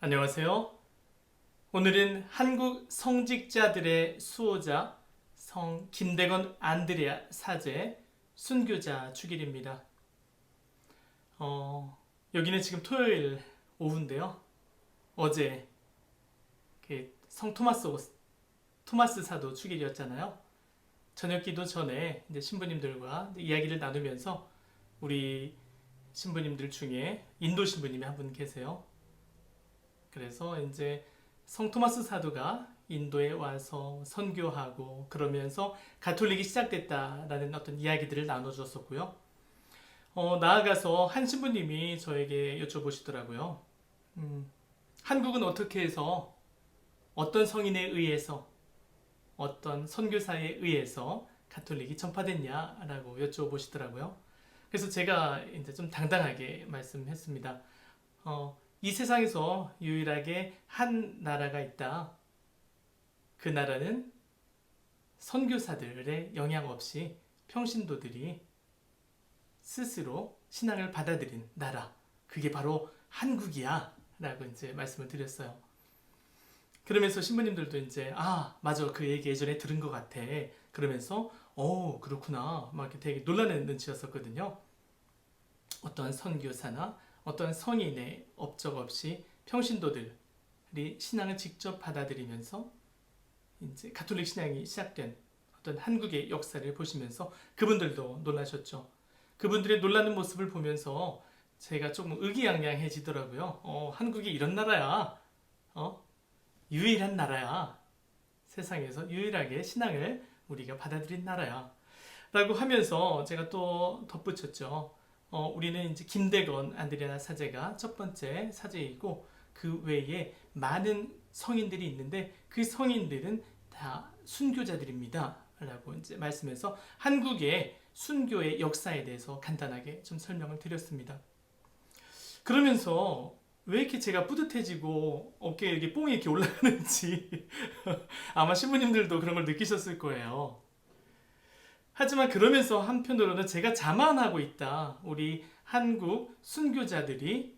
안녕하세요. 오늘은 한국 성직자들의 수호자 성 김대건 안드레아 사제 순교자 축일입니다. 어, 여기는 지금 토요일 오후인데요. 어제 그성 토마스 토마스 사도 축일이었잖아요. 저녁 기도 전에 이제 신부님들과 이야기를 나누면서 우리 신부님들 중에 인도 신부님이 한 분 계세요. 그래서 이제 성 토마스 사도가 인도에 와서 선교하고 그러면서 가톨릭이 시작됐다라는 어떤 이야기들을 나눠주었었고요. 어, 나아가서 한 신부님이 저에게 여쭤보시더라고요. 음, 한국은 어떻게 해서 어떤 성인에 의해서 어떤 선교사에 의해서 가톨릭이 전파됐냐라고 여쭤보시더라고요. 그래서 제가 이제 좀 당당하게 말씀했습니다. 어, 이 세상에서 유일하게 한 나라가 있다. 그 나라는 선교사들의 영향 없이 평신도들이 스스로 신앙을 받아들인 나라. 그게 바로 한국이야. 라고 이제 말씀을 드렸어요. 그러면서 신부님들도 이제, 아, 맞아. 그 얘기 예전에 들은 것 같아. 그러면서, 어, 그렇구나. 막 이렇게 되게 놀라는 눈치였었거든요. 어떠한 선교사나 어떤 성인의 업적 없이 평신도들이 신앙을 직접 받아들이면서 이제 가톨릭 신앙이 시작된 어떤 한국의 역사를 보시면서 그분들도 놀라셨죠. 그분들의 놀라는 모습을 보면서 제가 조금 의기양양해지더라고요. 어, 한국이 이런 나라야. 어? 유일한 나라야. 세상에서 유일하게 신앙을 우리가 받아들인 나라야. 라고 하면서 제가 또 덧붙였죠. 어, 우리는 이제 김대건 안드레아 사제가 첫 번째 사제이고 그 외에 많은 성인들이 있는데 그 성인들은 다 순교자들입니다. 라고 이제 말씀해서 한국의 순교의 역사에 대해서 간단하게 좀 설명을 드렸습니다. 그러면서 왜 이렇게 제가 뿌듯해지고 어깨에 이렇게 뽕이 이렇게 올라가는지 아마 신부님들도 그런 걸 느끼셨을 거예요. 하지만 그러면서 한편으로는 제가 자만하고 있다. 우리 한국 순교자들이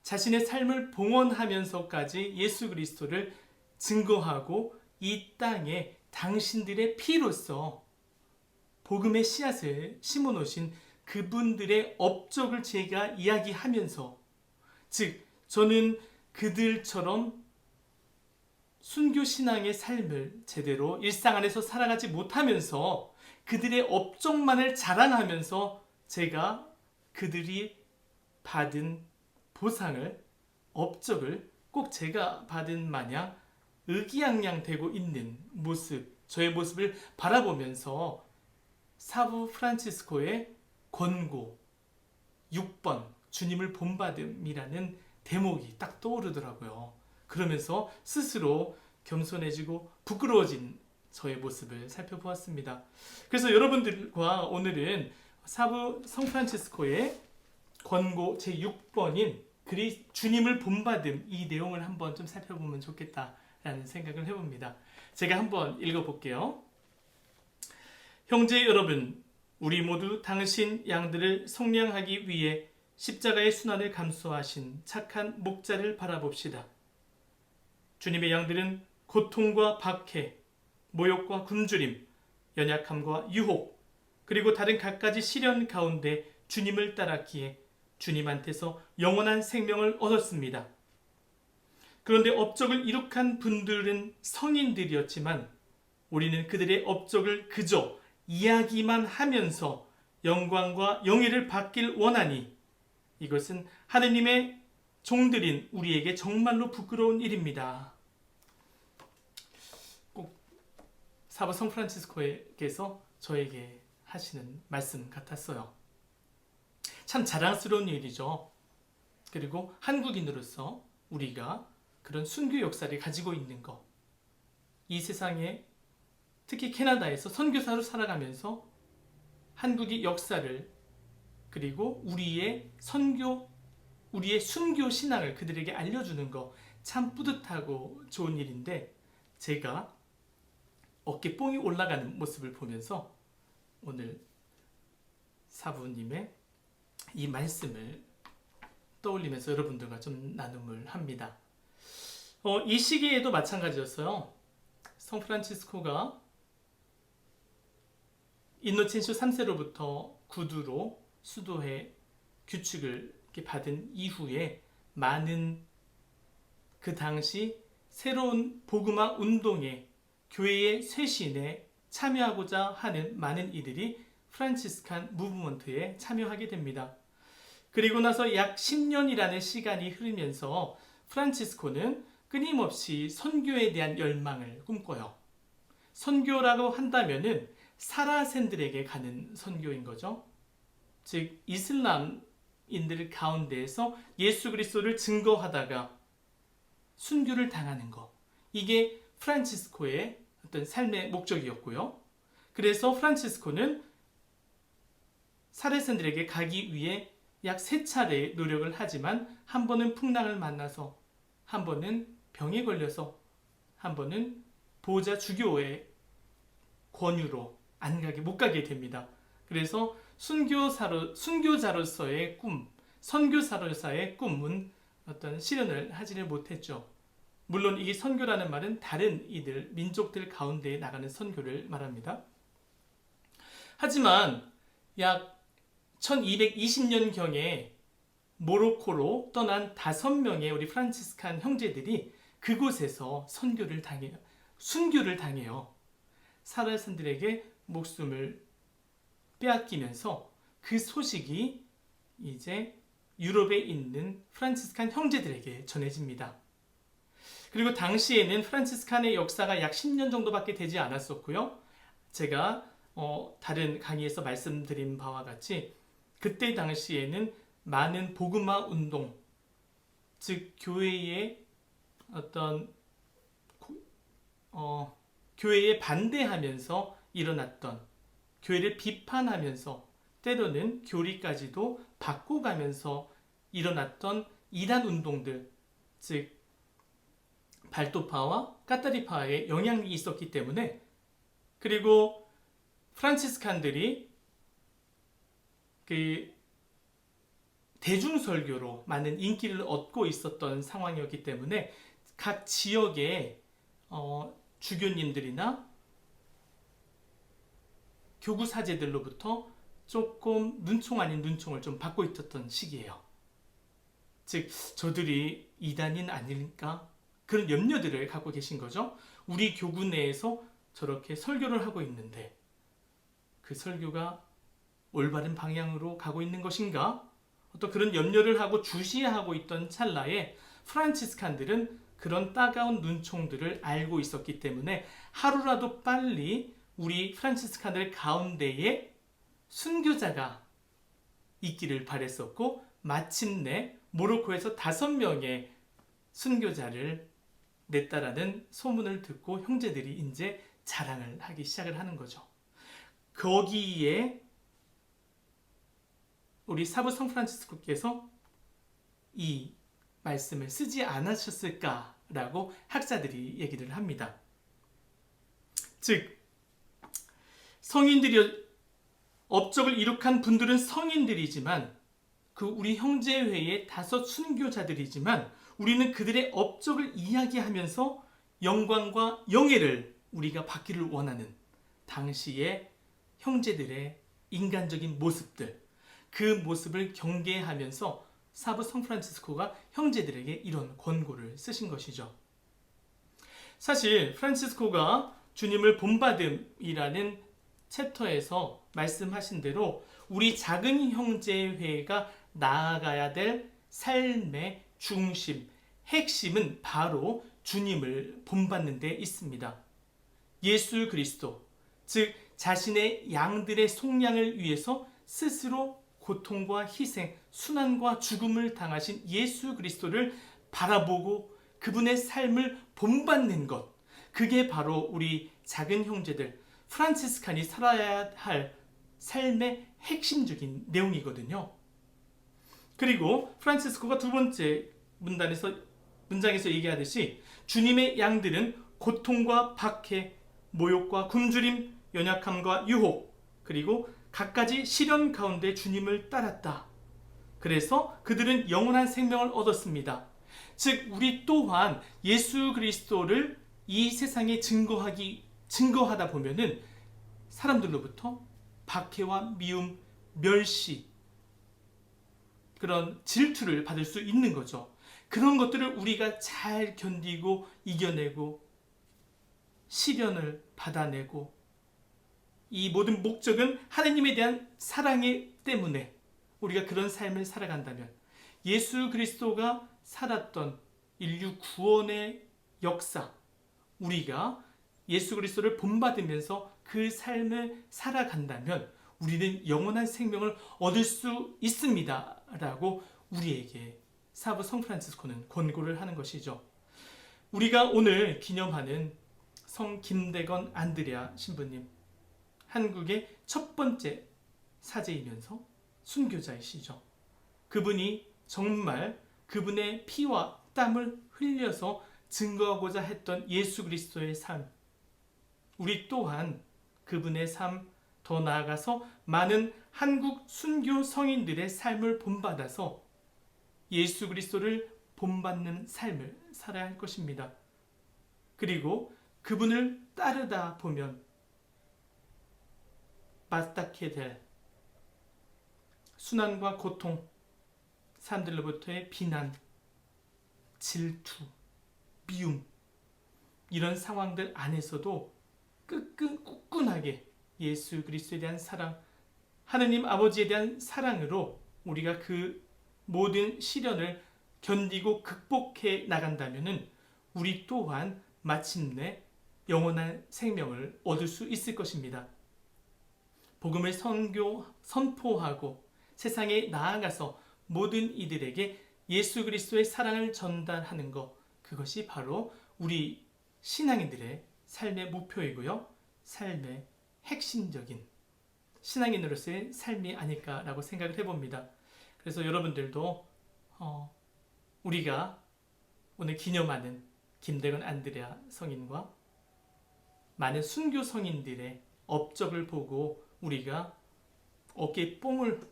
자신의 삶을 봉헌하면서까지 예수 그리스도를 증거하고 이 땅에 당신들의 피로서 복음의 씨앗을 심어 놓으신 그분들의 업적을 제가 이야기하면서 즉 저는 그들처럼 순교 신앙의 삶을 제대로 일상 안에서 살아가지 못하면서 그들의 업적만을 자랑하면서 제가 그들이 받은 보상을 업적을 꼭 제가 받은 마냥 의기양양 되고 있는 모습, 저의 모습을 바라보면서 사부 프란치스코의 권고 6번 주님을 본받음이라는 대목이 딱 떠오르더라고요. 그러면서 스스로 겸손해지고 부끄러워진 저의 모습을 살펴보았습니다. 그래서 여러분들과 오늘은 사부 성프란치스코의 권고 제6번인 그리 주님을 본받음 이 내용을 한번 좀 살펴보면 좋겠다라는 생각을 해봅니다. 제가 한번 읽어볼게요. 형제 여러분, 우리 모두 당신 양들을 속량하기 위해 십자가의 순환을 감수하신 착한 목자를 바라봅시다. 주님의 양들은 고통과 박해, 모욕과 굶주림, 연약함과 유혹, 그리고 다른 갖가지 시련 가운데 주님을 따랐기에 주님한테서 영원한 생명을 얻었습니다. 그런데 업적을 이룩한 분들은 성인들이었지만 우리는 그들의 업적을 그저 이야기만 하면서 영광과 영예를 받길 원하니 이것은 하느님의 종들인 우리에게 정말로 부끄러운 일입니다. 꼭 사바 성프란치스코에게서 저에게 하시는 말씀 같았어요. 참 자랑스러운 일이죠. 그리고 한국인으로서 우리가 그런 순교 역사를 가지고 있는 것. 이 세상에 특히 캐나다에서 선교사로 살아가면서 한국의 역사를 그리고 우리의 선교 우리의 순교 신앙을 그들에게 알려주는 거 참 뿌듯하고 좋은 일인데 제가 어깨 뽕이 올라가는 모습을 보면서 오늘 사부님의 이 말씀을 떠올리면서 여러분들과 좀 나눔을 합니다. 어, 이 시기에도 마찬가지였어요. 성 프란치스코가 인노첸쇼 3세로부터 구두로 수도회 규칙을 받은 이후에 많은 그 당시 새로운 복음화 운동에 교회의 쇄신에 참여하고자 하는 많은 이들이 프란치스칸 무브먼트에 참여하게 됩니다. 그리고 나서 약 10년이라는 시간이 흐르면서 프란치스코는 끊임없이 선교에 대한 열망을 꿈꿔요. 선교라고 한다면은 사라센들에게 가는 선교인 거죠. 즉 이슬람 인들 가운데에서 예수 그리스도를 증거하다가 순교를 당하는 것. 이게 프란치스코의 어떤 삶의 목적이었고요. 그래서 프란치스코는 사레센들에게 가기 위해 약 세 차례 노력을 하지만 한 번은 풍랑을 만나서 한 번은 병에 걸려서 한 번은 보호자 주교의 권유로 안 가게 못 가게 됩니다. 그래서 순교사로 순교자로서의 꿈, 선교사로서의 꿈은 어떤 실현을 하지를 못했죠. 물론 이 선교라는 말은 다른 이들 민족들 가운데 나가는 선교를 말합니다. 하지만 약 1220년 경에 모로코로 떠난 다섯 명의 우리 프란치스칸 형제들이 그곳에서 선교를 당해요. 순교를 당해요. 사라선들에게 목숨을 빼앗기면서 그 소식이 이제 유럽에 있는 프란치스칸 형제들에게 전해집니다. 그리고 당시에는 프란치스칸의 역사가 약 10년 정도밖에 되지 않았었고요. 제가 어, 다른 강의에서 말씀드린 바와 같이 그때 당시에는 많은 복음화 운동, 즉 교회의 어떤 어, 교회에 반대하면서 일어났던 교회를 비판하면서 때로는 교리까지도 바꿔가면서 일어났던 이단 운동들, 즉 발도파와 까타리파의 영향이 있었기 때문에 그리고 프란치스칸들이 그 대중설교로 많은 인기를 얻고 있었던 상황이었기 때문에 각 지역의 어, 주교님들이나 교구 사제들로부터 조금 눈총 아닌 눈총을 좀 받고 있었던 시기예요. 즉 저들이 이단인 아닐까 그런 염려들을 갖고 계신 거죠. 우리 교구 내에서 저렇게 설교를 하고 있는데 그 설교가 올바른 방향으로 가고 있는 것인가? 어떤 그런 염려를 하고 주시하고 있던 찰나에 프란치스칸들은 그런 따가운 눈총들을 알고 있었기 때문에 하루라도 빨리 우리 프란치스칸들 가운데에 순교자가 있기를 바랬었고 마침내 모로코에서 다섯 명의 순교자를 냈다라는 소문을 듣고 형제들이 이제 자랑을 하기 시작을 하는 거죠. 거기에 우리 사부 성 프란치스코께서 이 말씀을 쓰지 않으셨을까라고 학자들이 얘기를 합니다. 즉 성인들이 업적을 이룩한 분들은 성인들이지만 그 우리 형제회의 다섯 순교자들이지만 우리는 그들의 업적을 이야기하면서 영광과 영예를 우리가 받기를 원하는 당시의 형제들의 인간적인 모습들 그 모습을 경계하면서 사부 성프란치스코가 형제들에게 이런 권고를 쓰신 것이죠. 사실 프란치스코가 주님을 본받음이라는 챕터에서 말씀하신 대로 우리 작은 형제회가 나아가야 될 삶의 중심, 핵심은 바로 주님을 본받는 데 있습니다. 예수 그리스도, 즉 자신의 양들의 속량을 위해서 스스로 고통과 희생, 순환과 죽음을 당하신 예수 그리스도를 바라보고 그분의 삶을 본받는 것. 그게 바로 우리 작은 형제들, 프란치스칸이 살아야 할 삶의 핵심적인 내용이거든요. 그리고 프란치스코가 두 번째 문단에서 문장에서 얘기하듯이 주님의 양들은 고통과 박해, 모욕과 굶주림, 연약함과 유혹, 그리고 갖가지 시련 가운데 주님을 따랐다. 그래서 그들은 영원한 생명을 얻었습니다. 즉 우리 또한 예수 그리스도를 이 세상에 증거하기 증거하다 보면은 사람들로부터 박해와 미움, 멸시 그런 질투를 받을 수 있는 거죠. 그런 것들을 우리가 잘 견디고 이겨내고 시련을 받아내고 이 모든 목적은 하나님에 대한 사랑이 때문에 우리가 그런 삶을 살아간다면 예수 그리스도가 살았던 인류 구원의 역사 우리가 예수 그리스도를 본받으면서 그 삶을 살아간다면 우리는 영원한 생명을 얻을 수 있습니다. 라고 우리에게 사부 성프란치스코는 권고를 하는 것이죠. 우리가 오늘 기념하는 성 김대건 안드레아 신부님 한국의 첫 번째 사제이면서 순교자이시죠. 그분이 정말 그분의 피와 땀을 흘려서 증거하고자 했던 예수 그리스도의 삶. 우리 또한 그분의 삶, 더 나아가서 많은 한국 순교 성인들의 삶을 본받아서 예수 그리스도를 본받는 삶을 살아야 할 것입니다. 그리고 그분을 따르다 보면 맞닿게 될 순환과 고통, 사람들로부터의 비난, 질투, 미움 이런 상황들 안에서도 끈끈 굳끈하게 예수 그리스도에 대한 사랑, 하느님 아버지에 대한 사랑으로 우리가 그 모든 시련을 견디고 극복해 나간다면은 우리 또한 마침내 영원한 생명을 얻을 수 있을 것입니다. 복음을 선교, 선포하고 세상에 나아가서 모든 이들에게 예수 그리스도의 사랑을 전달하는 것, 그것이 바로 우리 신앙인들의 삶의 목표이고요. 삶의 핵심적인 신앙인으로서의 삶이 아닐까라고 생각을 해봅니다. 그래서 여러분들도 어, 우리가 오늘 기념하는 김대건 안드레아 성인과 많은 순교 성인들의 업적을 보고 우리가 어깨에 뽕을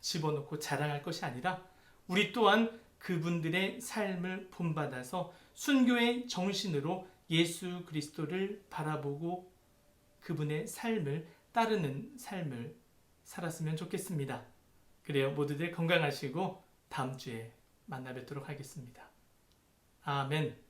집어넣고 자랑할 것이 아니라 우리 또한 그분들의 삶을 본받아서 순교의 정신으로 예수 그리스도를 바라보고 그분의 삶을 따르는 삶을 살았으면 좋겠습니다. 그래요. 모두들 건강하시고 다음 주에 만나 뵙도록 하겠습니다. 아멘.